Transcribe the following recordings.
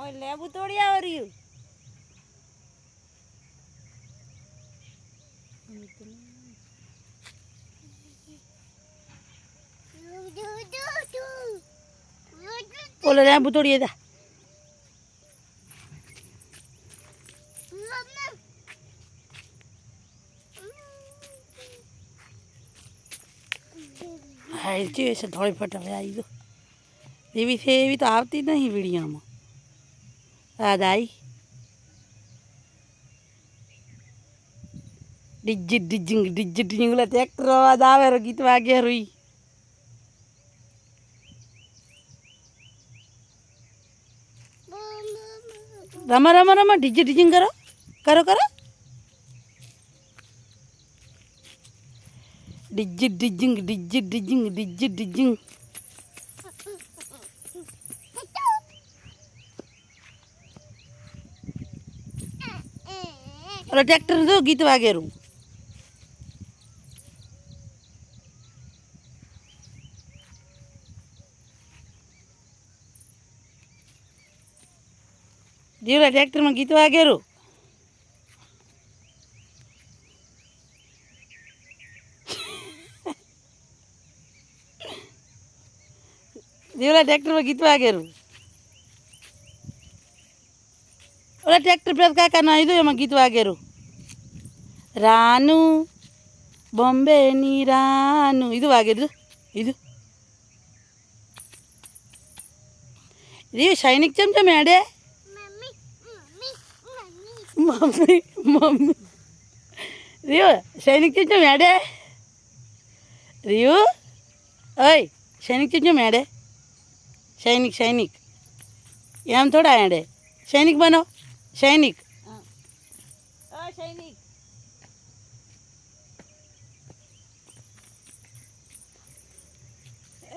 ઓય લેબુ તોડી આવ રહ્યું. ઓલો લેબુ તોડીએ જા હા એ છે થોડી ફટ હવે આવી ગયો. એવી છે, એવી તો આવતી નહીં વિડીયામાં. આ દાઈ ડિજિટ ડિજિંગ ડિજિટ ડિજિંગ ઓલા ટ્રેક્ટર અવાજ આવે ગીત વાગે રૂઈ રમા રમા રમા, ડીજે ડિજિંગ કરો કરો કરો. ડિજિટ ડિજિંગ ડિજિટ ડિજિંગ ડિજિટ ડિજિંગ ઓલા ટ્રેક્ટર જો ગીત વાગેરું જીવલા ટ્રેક્ટરમાં ગીત વાગેરું દીવલા ટ્રેક્ટરમાં ગીતવા ગયેલું ઓલા ટ્રેક્ટર પ્રેત કાકા નાહી દો એમાં ગીત વાગેરું રાનુ બોમ્બે ની રાનુ ઈદું વાગેલું ઈદું રીવ સૈનિક ચમ ચમ હેડે મમ્મી મમ્મી રીવ સૈનિક ચમ ચમ હેડે રીવ ઓય સૈનિક ચમ ચમ હેડે સૈનિક સૈનિક એમ થોડા હેડે સૈનિક બનો સૈનિક સૈનિક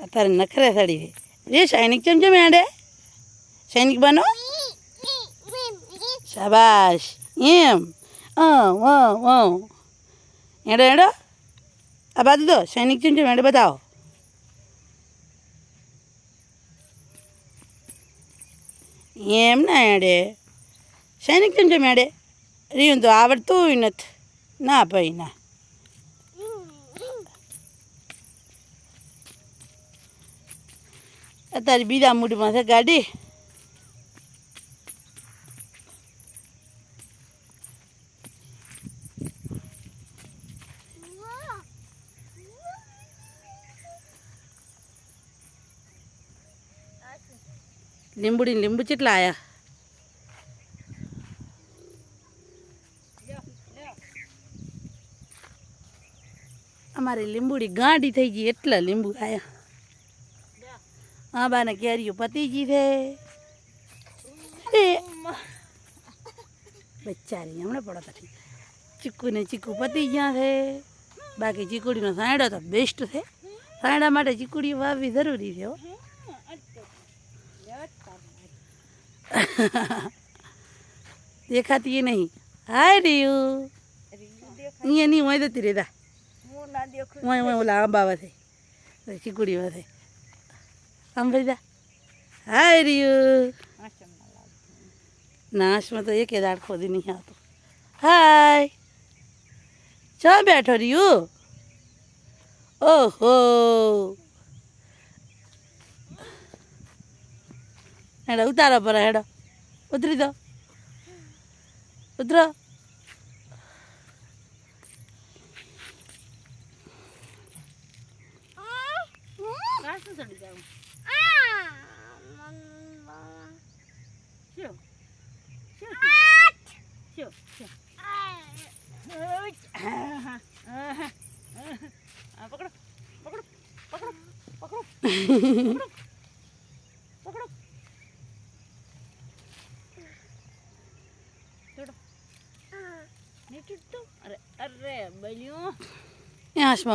અત્યારે નખરે સડી છે રે સૈનિક ચમ ચમ હેડે સૈનિક બનો શાબાશ એમ અ અ હેડો હેડો આ બાજુ દો સૈનિક ચમ ચમ હેડે બતાવો એમ ના એડે સૈનિક જો મેડે રીયું તો આવડતું નથી. ના ભાઈ, ના. અત્યારે બીજા મૂડમાં છે ગાડી. લીંબુડી લીંબુ કેટલા આયા? અમારી લીંબુડી ગાંડી થઈ ગઈ, એટલા લીંબુ આયા. હા બાને કેરીઓ પતી ગઈ છે. બચારી હમણાં પડો પછી ચીકુ ને ચીકુ પતી ગયા છે. બાકી ચીકુડીનો સાંયડો તો બેસ્ટ છે. સાયડા માટે ચીકુડીઓ વાવવી જરૂરી છે હો. દેખાતી નહીં. હાય રીયું. અહીંયા નહીં હોય જતી રેતા હોય હોય ઓલા આંબા વધે ચીકુડી વધે આમ ભાઈ હાય રીયું. નાશમાં તો એકે દાડ ખોદી નહીં આવતો. હાય. ચા બેઠો રહ્યું ઓહો. હેડો ઉતારો પર હેડો. ઉતરી દો. ઉતરો. પકડો પકડો પકડો પકડો. ഞാൻ ആശ്മ